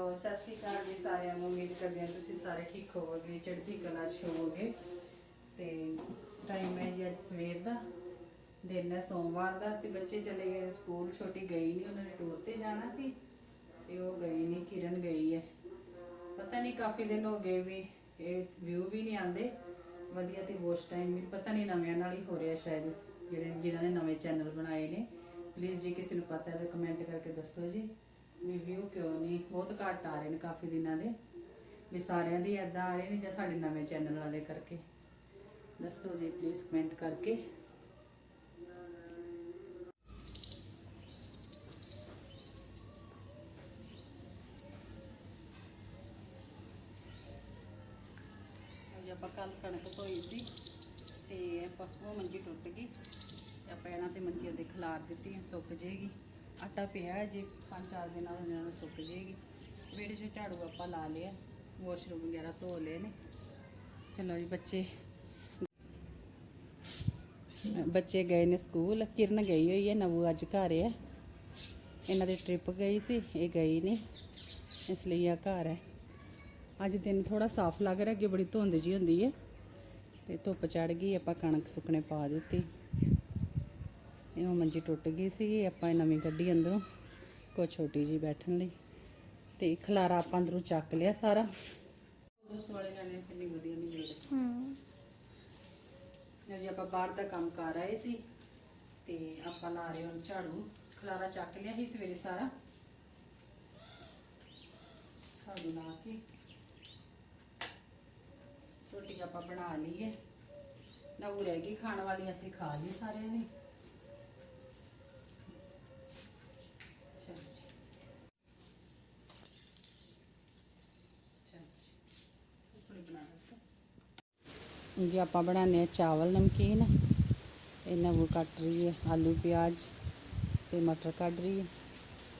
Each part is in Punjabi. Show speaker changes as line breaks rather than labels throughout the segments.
ਹੈਲੋ ਸਤਿ ਸ਼੍ਰੀ ਅਕਾਲ ਜੀ ਸਾਰਿਆਂ ਨੂੰ। ਉਮੀਦ ਕਰਦੇ ਹਾਂ ਤੁਸੀਂ ਸਾਰੇ ਠੀਕ ਹੋਵੋਗੇ, ਚੜ੍ਹਦੀ ਕਲਾ 'ਚ ਹੋਵੋਗੇ। ਤੇ ਟਾਈਮ ਹੈ ਜੀ ਅੱਜ ਸਵੇਰ ਦਾ। ਦਿਨ ਹੈ ਸੋਮਵਾਰ ਦਾ ਤੇ ਬੱਚੇ ਚਲੇ ਗਏ ਸਕੂਲ, ਛੋਟੀ ਗਈ ਨਹੀਂ ਉਹਨਾਂ ਨੇ ਟੂਰ ਤੇ ਜਾਣਾ ਸੀ। ਤੇ ਉਹ ਗਈ ਨਹੀਂ ਕਿਰਨ ਗਈ ਹੈ। ਪਤਾ ਨਹੀਂ ਕਾਫੀ ਦਿਨ ਹੋ ਗਏ ਵੀ ਇਹ ਵਿਊ ਵੀ ਨਹੀਂ ਆਉਂਦੇ। ਵਧੀਆ ਤੇ ਵੋਚ ਟਾਈਮ ਵੀ ਪਤਾ ਨਹੀਂ ਨਵਿਆਂ ਨਾਲ ਹੀ ਹੋ ਰਿਹਾ ਸ਼ਾਇਦ, ਜਿਹੜੇ ਜਿਨ੍ਹਾਂ ਨੇ ਨਵੇਂ ਚੈਨਲ ਬਣਾਏ ਨੇ। ਪਲੀਜ਼ ਜੀ ਕਿਸੇ ਨੂੰ ਪਤਾ ਹੈ ਤਾਂ ਕਮੈਂਟ ਕਰਕੇ ਦੱਸੋ ਜੀ। ਵੀ ਵਿਊ ਕਿਉਂ ਨਹੀਂ? ਬਹੁਤ ਘੱਟ ਆ ਰਹੇ ਨੇ ਕਾਫੀ ਦਿਨਾਂ ਦੇ। ਵੀ ਸਾਰਿਆਂ ਦੀ ਐਦਾਂ ਆ ਰਹੇ ਨੇ ਜਾਂ ਸਾਡੇ ਨਵੇਂ ਚੈਨਲ ਵਾਲੇ ਕਰਕੇ। ਦੱਸੋ ਜੀ ਪਲੀਜ਼ ਕਮੈਂਟ ਕਰਕੇ। ਆਪਾਂ ਕੱਲ ਕਣਕ ਧੋਈ ਸੀ ਤੇ ਆਪਾਂ ਉਹ ਮੰਜੀ ਟੁੱਟ ਗਈ। ਆਪਾਂ ਇਹਨਾਂ ਤੇ ਮੰਜੀਆਂ ਦੇ ਖਿਲਾਰ ਦਿੱਤੀ ਸੁੱਕ ਜੇਗੀ। ਆਟਾ ਪਿਆ ਹੈ, ਜੀ ਪੰਜ ਚਾਰ ਦਿਨਾਂ ਹੋ ਜਾਣਾ ਸੁੱਕ ਜੇਗੀ ਵਿਹੜੇ 'ਚ ਝਾੜੂ ਆਪਾਂ ਲਾ ਲਿਆ ਵਾਸ਼ਰੂਮ ਵਗੈਰਾ ਧੋ ਲਏ ਨੇ। ਚਲੋ ਜੀ, ਬੱਚੇ ਬੱਚੇ ਗਏ ਨੇ ਸਕੂਲ। ਕਿਰਨ ਗਈ ਹੋਈ ਹੈ, ਨਵੂ ਅੱਜ ਘਰ ਹੈ ਇਹਨਾਂ ਦੀ ਟ੍ਰਿਪ ਗਈ ਸੀ, ਇਹ ਗਈ ਨਹੀਂ, ਇਸ ਲਈ ਆ ਘਰ ਹੈ। ਅੱਜ ਦਿਨ ਥੋੜਾ ਸਾਫ਼ ਲੱਗ ਰਿਹਾ, ਅੱਗੇ ਬੜੀ ਧੁੰਦ ਜੀ ਹੁੰਦੀ ਹੈ। ਤੇ ਧੁੱਪ ਚੜ ਗਈ, ਆਪਾਂ ਕਣਕ ਸੁੱਕਣੇ ਪਾ ਦਿੱਤੀ। ਇਹ ਉਹ ਮੰਜੀ ਟੁੱਟ ਗਈ ਸੀ ਆਪਾਂ ਇਹ ਨਵੀਂ ਕੱਢੀ ਅੰਦਰੋਂ ਕੋ ਛੋਟੀ ਜੀ ਬੈਠਣ ਲਈ। ਤੇ ਖਲਾਰਾ ਆਪਾਂ ਅੰਦਰੋਂ ਚੱਕ ਲਿਆ ਸਾਰਾ। ਉਸ ਵਾਲੇ ਜਾਣੇ ਕਿੰਨੀ ਵਧੀਆ ਨਹੀਂ ਮੇਰੇ
ਹੂੰ।
ਜੀ ਆਪਾਂ ਬਾਹਰ ਦਾ ਕੰਮ ਕਰ ਆਏ ਸੀ ਤੇ ਆਪਾਂ ਲਾ ਰਹੇ ਹਾਂ ਝਾੜੂ। ਖਲਾਰਾ ਚੱਕ ਲਿਆ ਸੀ ਸਵੇਰੇ ਸਾਰਾ। ਝਾੜੂ ਲਾ ਕੇ ਰੋਟੀ ਆਪਾਂ ਬਣਾ ਲਈ ਹੈ ਨਾ ਉਹ ਰਹਿ ਗਈ ਖਾਣ ਵਾਲੀ ਅਸੀਂ ਖਾ ਲਈ ਸਾਰਿਆਂ ਨੇ। ਜੀ ਆਪਾਂ ਬਣਾਉਂਦੇ ਆ ਚਾਵਲ, ਨਮਕੀਨ ਇਹਨਾਂ ਉਹ ਕੱਟ ਰਹੀ ਹੈ, ਆਲੂ, ਪਿਆਜ਼ ਤੇ ਮਟਰ ਕੱਢ ਰਹੀ ਹੈ।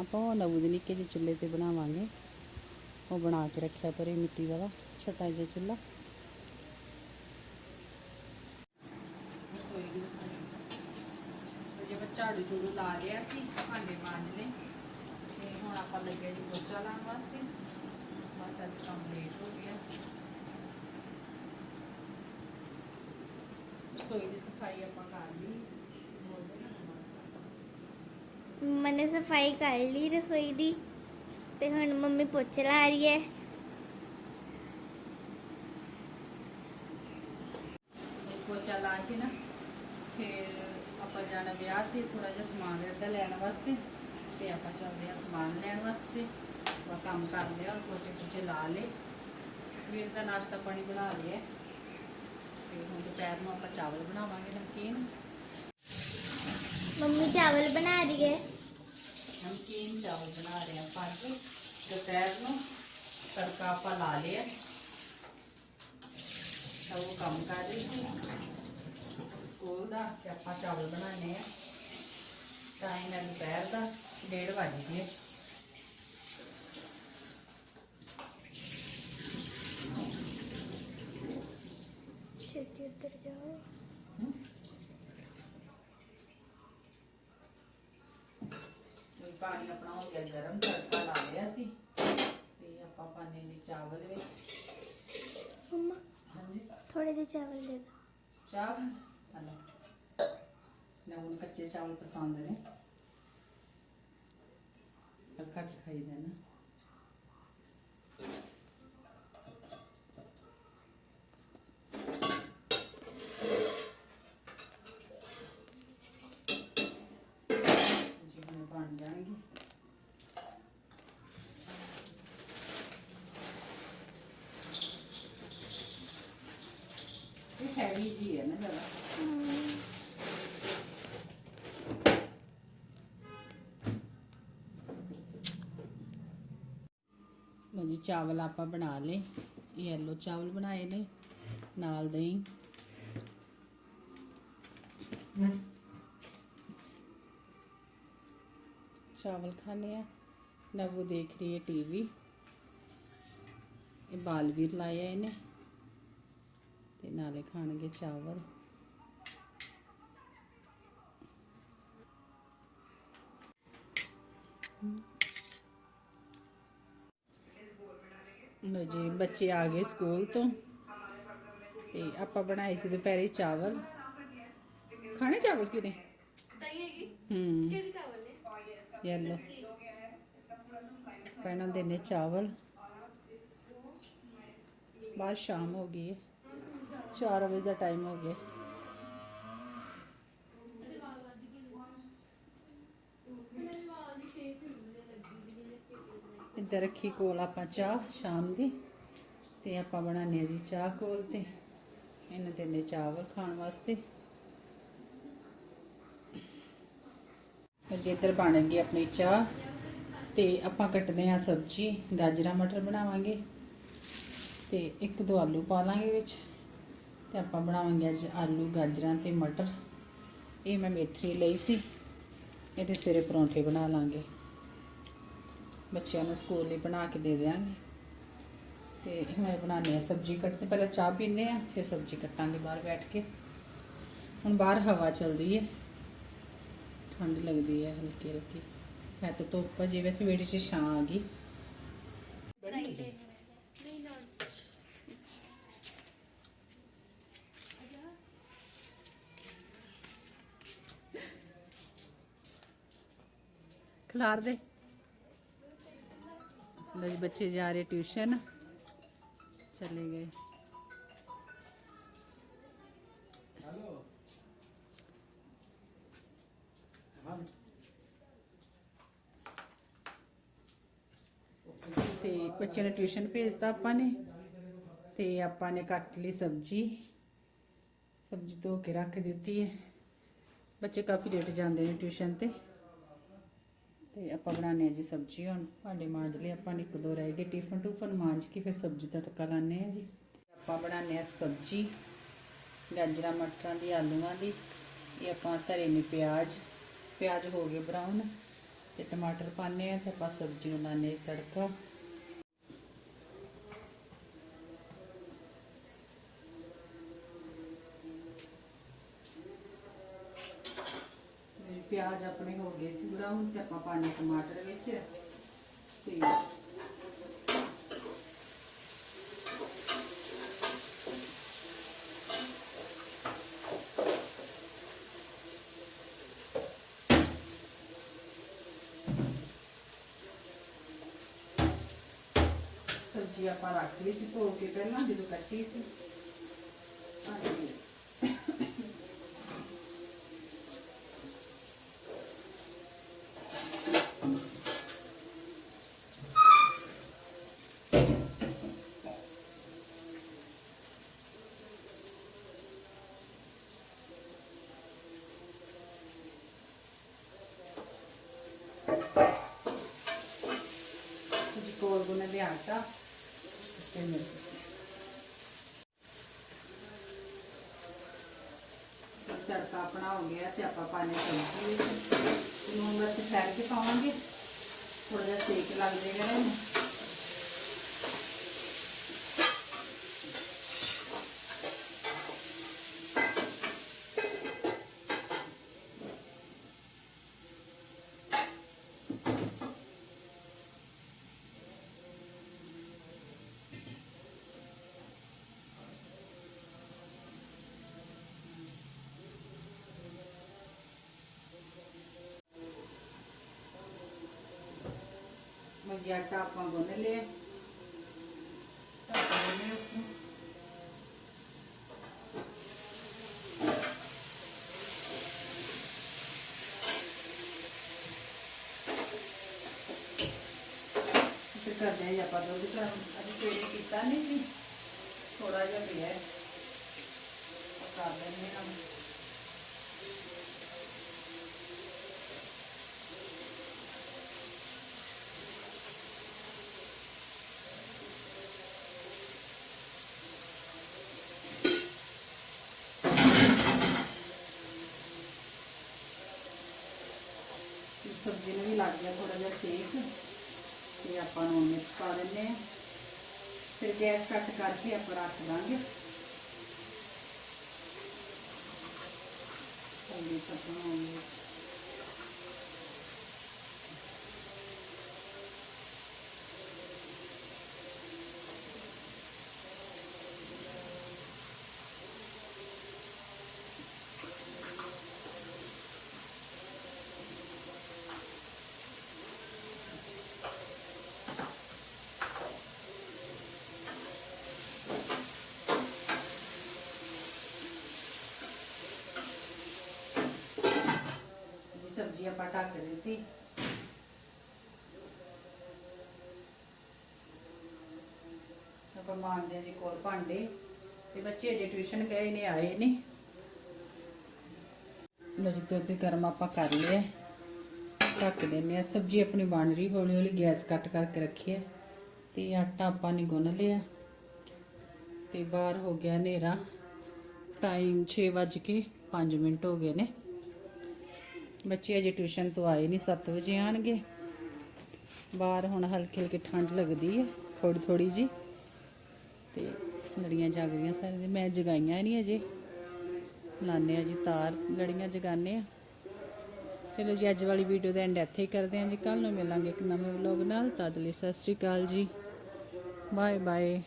ਆਪਾਂ ਉਹ ਨਵੂ ਦੇ ਨਿੱਕੇ ਜਿਹੇ ਚੁੱਲ੍ਹੇ ਤੇ ਬਣਾਵਾਂਗੇ। ਉਹ ਬਣਾ ਕੇ ਰੱਖਿਆ ਪਰੇ ਮਿੱਟੀ ਵਾਲਾ, ਛੋਟਾ ਜਿਹਾ ਚੁੱਲ੍ਹਾ। ਝਾੜੂ ਝੂੜੂ ਲਾ ਲਿਆ ਸੀ, ਭਾਂਡੇ ਮਾਂਜ ਤੇ ਹੁਣ ਆਪਾਂ ਲੱਗੇ ਜੀ ਪੋਚਾ ਲਾਉਣ ਵਾਸਤੇ। ਬਸ ਅੱਜ ਕੰਪਲੀਟ ਹੋ ਗਿਆ। ਰਸੋਈ ਦੀ ਸਫ਼ਾਈ ਆਪਾਂ ਕਰ ਲਈ। ਬੋਲਦੇ ਨਾ
ਮੈਨੇ ਸਫ਼ਾਈ ਕਰ ਲਈ ਰਸੋਈ ਦੀ ਤੇ ਹੁਣ ਮੰਮੀ ਪੋਚਾ ਲਾ ਰਹੀ ਹੈ
ਪੋਚਾ ਲਾ ਕੇ ਨਾ ਫਿਰ ਆਪਾਂ ਜਾਣਾ ਵਿਆਹ ਤੇ ਥੋੜਾ ਜਿਹਾ ਸਮਾਨ ਰਹਿੰਦਾ ਲੈਣ ਵਾਸਤੇ ਤੇ ਆਪਾਂ ਚੱਲਦੇ ਆ ਸਮਾਨ ਲੈਣ ਵਾਸਤੇ ਆਪਾਂ ਕੰਮ ਕਰ ਲਿਆ ਔਰ ਪੋਚੇ ਪੋਚੇ ਲਾ ਲਏ ਸਵੇਰ ਦਾ ਨਾਸ਼ਤਾ ਪਾਣੀ ਬਣਾ ਲਿਆ ਤੇ ਹੁਣ ਦੁਪਹਿਰ ਨੂੰ ਆਪਾਂ ਚਾਵਲ ਬਣਾਵਾਂਗੇ ਨਮਕੀਨ।
ਮੰਮੀ ਚਾਵਲ ਬਣਾ ਰਹੀ ਹੈ।
ਨਮਕੀਨ ਚਾਵਲ ਬਣਾ ਰਹੇ ਆ ਪਰ ਦੁਪਹਿਰ ਨੂੰ ਤੜਕਾ ਆਪਾਂ ਲਾ ਲਿਆ। ਤਾਂ ਉਹ ਕੰਮ ਕਰ ਰਹੀ ਸੀ। ਸਕੂਲ ਦਾ ਤੇ ਆਪਾਂ ਚਾਵਲ ਬਣਾਉਣੇ ਆ ਟਾਈਮ ਹੈ ਦੁਪਹਿਰ ਦਾ 1:30 ਵਜ ਗਏ
ਛੇਤੀ ਉੱਤਰ ਜਾਓ
ਤੇ ਪਾਣੀ ਆਪਣਾ ਹੋ ਗਿਆ ਗਰਮ ਤੜਕਾ ਲਾ ਲਿਆ ਸੀ ਤੇ ਆਪਾਂ ਪਾਣੇ ਜੀ ਚਾਵਲ ਵਿੱਚ
ਮੰਮਾ
ਹਾਂਜੀ
ਥੋੜੇ ਜਿਹੇ ਚਾਵਲ ਦੇ ਦਿਓ
ਚਾਵਲ ਹਲੋ। ਨਾ ਉਹਨੂੰ ਕੱਚੇ ਚਾਵਲ ਪਸੰਦ ਨੇ। ਪਰ ਘੱਟ ਖਾਈਦਾ ਨਾ। ਜੀ, ਹੁਣ ਬਣ ਜਾਣਗੇ। ਚਾਵਲ ਆਪਾਂ ਬਣਾ ਲਏ। ਯੈਲੋ ਚਾਵਲ ਬਣਾਏ ਨੇ। ਨਾਲ ਦਹੀਂ। ਚਾਵਲ ਖਾਣੇ ਆ। ਨਵੂ ਦੇਖ ਰਹੀ ਹੈ ਟੀਵੀ ਇਹ ਬਾਲਵੀਰ ਲਾਇਆ ਇਹਨੇ। ਤੇ ਨਾਲੇ ਖਾਣਗੇ ਚਾਵਲ। ਲੋ ਜੀ ਬੱਚੇ ਆ ਗਏ ਸਕੂਲ ਤੋਂ। ਤੇ ਆਪਾਂ ਬਣਾਏ ਸੀ ਦੁਪਹਿਰੇ ਚਾਵਲ। ਖਾਣੇ ਚਾਵਲ ਕਿਨੇ ਹੂੰ।
ਕਿਹੜੇ ਚਾਵਲ ਨੇ?
ਯੈਲੋ ਦੇ ਨੇ ਚਾਵਲ। ਬਾਹਰ ਸ਼ਾਮ ਹੋ ਗਈ ਹੈ। 4 ਵਜੇ ਦਾ ਟਾਈਮ ਹੋ ਗਿਆ। ਇੱਧਰ ਰੱਖੀ ਕੋਲ ਆਪਾਂ ਚਾਹ ਸ਼ਾਮ ਦੀ ਤੇ ਆਪਾਂ ਬਣਾਉਂਦੇ ਹਾਂ ਜੀ ਚਾਹ ਕੋਲ ਤੇ ਇਹਨਾਂ ਦੇ ਨੇ ਚਾਵਲ ਖਾਣ ਵਾਸਤੇ। ਜੀ, ਇੱਧਰ ਬਣ ਗਈ ਆਪਣੀ ਚਾਹ ਤੇ ਆਪਾਂ ਕੱਟਦੇ ਹਾਂ ਸਬਜ਼ੀ, ਗਾਜਰਾਂ, ਮਟਰ ਬਣਾਵਾਂਗੇ ਤੇ ਇੱਕ ਦੋ ਆਲੂ ਪਾ ਲਾਂਗੇ ਵਿੱਚ ਤੇ ਆਪਾਂ ਬਣਾਵਾਂਗੇ ਅੱਜ ਆਲੂ, ਗਾਜਰਾਂ ਤੇ ਮਟਰ। ਇਹ ਮੈਂ ਮੇਥਰੀ ਲਈ ਸੀ, ਇਹਦੇ ਸਵੇਰੇ ਪਰੌਂਠੇ ਬਣਾ ਲਾਂਗੇ। ਬੱਚਿਆਂ ਨੂੰ ਸਕੂਲ ਲਈ ਬਣਾ ਕੇ ਦੇ ਦਿਆਂਗੇ। ਤੇ ਹੁਣ ਬਣਾਉਂਦੇ ਆ ਸਬਜ਼ੀ ਕੱਟਦੇ, ਪਹਿਲਾਂ ਚਾਹ ਪੀਂਦੇ ਆ, ਫਿਰ ਸਬਜ਼ੀ ਕੱਟਾਂਗੇ ਬਾਹਰ ਬੈਠ ਕੇ। ਹੁਣ ਬਾਹਰ ਹਵਾ ਚੱਲਦੀ ਹੈ ਠੰਡ ਲੱਗਦੀ ਹੈ ਹਲਕੀ ਹਲਕੀ। ਮੈਂ ਤਾਂ ਧੁੱਪ ਜੇ ਵੈਸੇ ਸਵੇਰੇ 'ਚ ਛਾਂ ਆ ਗਈ। ਖਲਾਰ ਦੇ। ਲੋ ਜੀ, ਬੱਚੇ ਜਾ ਰਹੇ ਟਿਊਸ਼ਨ। ਚਲੇ ਗਏ। ਤੇ ਬੱਚਿਆਂ ਨੇ ਟਿਊਸ਼ਨ ਭੇਜਤਾ ਆਪਾਂ ਨੇ। ਤੇ ਆਪਾਂ ਨੇ ਕੱਟ ਲਈ ਸਬਜ਼ੀ। ਸਬਜ਼ੀ ਧੋ ਕੇ ਰੱਖ ਦਿੱਤੀ ਹੈ। ਬੱਚੇ ਕਾਫੀ ਲੇਟ ਜਾਂਦੇ ਨੇ ਟਿਊਸ਼ਨ ਤੇ। ਤੇ ਆਪਾਂ ਬਣਾਉਂਦੇ ਆ ਜੀ ਸਬਜ਼ੀ ਹੁਣ। ਭਾਂਡੇ ਮਾਂਜ ਲਏ, ਆਪਾਂ ਨੇ ਇੱਕ ਦੋ ਰਹਿ ਗਏ ਟਿਫਨ ਟੂਫਨ ਮਾਂਜ ਕੇ ਫਿਰ ਸਬਜ਼ੀ ਦਾ ਤੜਕਾ ਲਾਉਂਦੇ ਆ ਜੀ। ਆਪਾਂ ਬਣਾਉਂਦੇ ਆ ਸਬਜ਼ੀ, ਗਾਜਰਾਂ, ਮਟਰਾਂ ਦੀ, ਆਲੂਆਂ ਦੀ, ਇਹ ਆਪਾਂ ਧਰੇ ਨੇ ਪਿਆਜ਼। ਪਿਆਜ਼ ਹੋ ਗਏ ਬਰਾਊਨ ਤੇ ਟਮਾਟਰ ਪਾਣੇ ਆ ਤੇ ਆਪਾਂ ਸਬਜ਼ੀ ਨੂੰ ਲਾਉਂਦੇ ਆ ਤੜਕਾ। ਪਿਆਜ਼ ਆਪਣੇ ਹੋ ਗਏ ਸੀ ਬਰਾਊਨ ਤੇ ਆਪਾਂ ਪਾਣੇ ਟਮਾਟਰ ਵਿੱਚ ਤੇ ਸਬਜ਼ੀ ਆਪਾਂ ਰੱਖ ਲਈ ਸੀ ਧੋ ਕੇ ਪਹਿਲਾਂ ਜਦੋਂ ਕੱਟੀ ਸੀ ਕੁਝ ਕੋਲ ਗੁਨੇ ਦੇ ਆਟਾ ਤੇ ਮਿਰਚ ਬਸ ਤੜਕਾ ਆਪਣਾ ਹੋ ਗਿਆ ਤੇ ਆਪਾਂ ਪਾਣੇ ਸਬਜ਼ੀ ਵਿੱਚ ਨੂੰ ਮਿਰਚ ਠਹਿਰ ਕੇ ਪਾਵਾਂਗੇ ਥੋੜਾ ਜਿਹਾ ਸੇਕ ਲੱਗ ਜਾਏਗਾ ਨਾ ਇਹਨੂੰ। ਮੱਗੀ ਆਟਾ ਆਪਾਂ ਗੁੰਨ ਲਿਆ ਤਾਂ ਗੁੰਨੇ ਉੱਪਰ ਫਿਰ ਕਰਦੇ ਹਾਂ ਜੀ ਆਪਾਂ ਦੁੱਧ ਗਰਮ ਅੱਜ ਸਵੇਰੇ ਕੀਤਾ ਨਹੀਂ ਸੀ ਥੋੜਾ ਜਿਹਾ ਪਿਆ ਸਬਜ਼ੀ ਨੂੰ ਵੀ ਲੱਗ ਗਿਆ ਥੋੜਾ ਜਿਹਾ ਸੇਕ ਤੇ ਆਪਾਂ ਨੂੰ ਮਿਰਚ ਪਾ ਦਿੰਦੇ ਆ ਫਿਰ ਗੈਸ ਕੱਟ ਕਰਕੇ ਆਪਾਂ ਰੱਖ ਦਾਂਗੇ। ਹਲਦੀ ਪੱਤੋਂ ਹੋਣਗੇ ਸਬਜ਼ੀ ਆਪਾਂ ਢੱਕ ਦਿੱਤੀ। ਆਪਾਂ ਮਾਂਜਦੇ ਜੀ ਕੋਲ ਭਾਂਡੇ। ਤੇ ਬੱਚੇ ਅਜੇ ਟਿਊਸ਼ਨ ਗਏ ਨੇ, ਆਏ ਨੇ। ਲੋ ਜੀ, ਦੁੱਧ ਗਰਮ ਆਪਾਂ ਕਰ ਲਿਆ। ਢੱਕ ਦਿੰਨੇ ਆ ਸਬਜ਼ੀ ਆਪਣੀ ਬਣ ਰਹੀ ਹੌਲੀ ਹੌਲੀ ਗੈਸ ਕੱਟ ਕਰਕੇ ਰੱਖੀ ਹੈ। ਤੇ ਆਟਾ ਆਪਾਂ ਨੇ ਗੁੰਨ ਲਿਆ। ਤੇ ਬਾਹਰ ਹੋ ਗਿਆ ਹਨੇਰਾ। ਟਾਈਮ 6:05 ਮਿੰਟ ਹੋ ਗਏ ਨੇ। ਬੱਚੇ ਅਜੇ ਟਿਊਸ਼ਨ ਤੋਂ ਆਏ ਨਹੀਂ 7 ਵਜੇ ਆਣਗੇ ਬਾਹਰ ਹੁਣ ਹਲਕੀ ਹਲਕੀ ਠੰਡ ਲੱਗਦੀ ਹੈ ਥੋੜੀ ਥੋੜੀ ਜੀ ਤੇ ਲੜੀਆਂ ਜਗ ਰਹੀਆਂ ਸਾਰੇ ਮੈਂ ਜਗਾਈਆਂ ਨਹੀਂ ਅਜੇ। ਲਾਣੇ ਆ ਜੀ ਤਾਰ ਲੜੀਆਂ ਜਗਾਣੇ ਆ ਚਲੋ ਜੀ, ਅੱਜ ਵਾਲੀ ਵੀਡੀਓ ਦਾ ਐਂਡ ਇੱਥੇ ਹੀ ਕਰਦੇ ਹਾਂ ਜੀ। ਕੱਲ ਨੂੰ ਮਿਲਾਂਗੇ ਇੱਕ ਨਵੇਂ ਵਲੌਗ ਨਾਲ। ਤਦ ਲਈ ਸਤਿ ਸ਼੍ਰੀ ਅਕਾਲ ਜੀ। Bye bye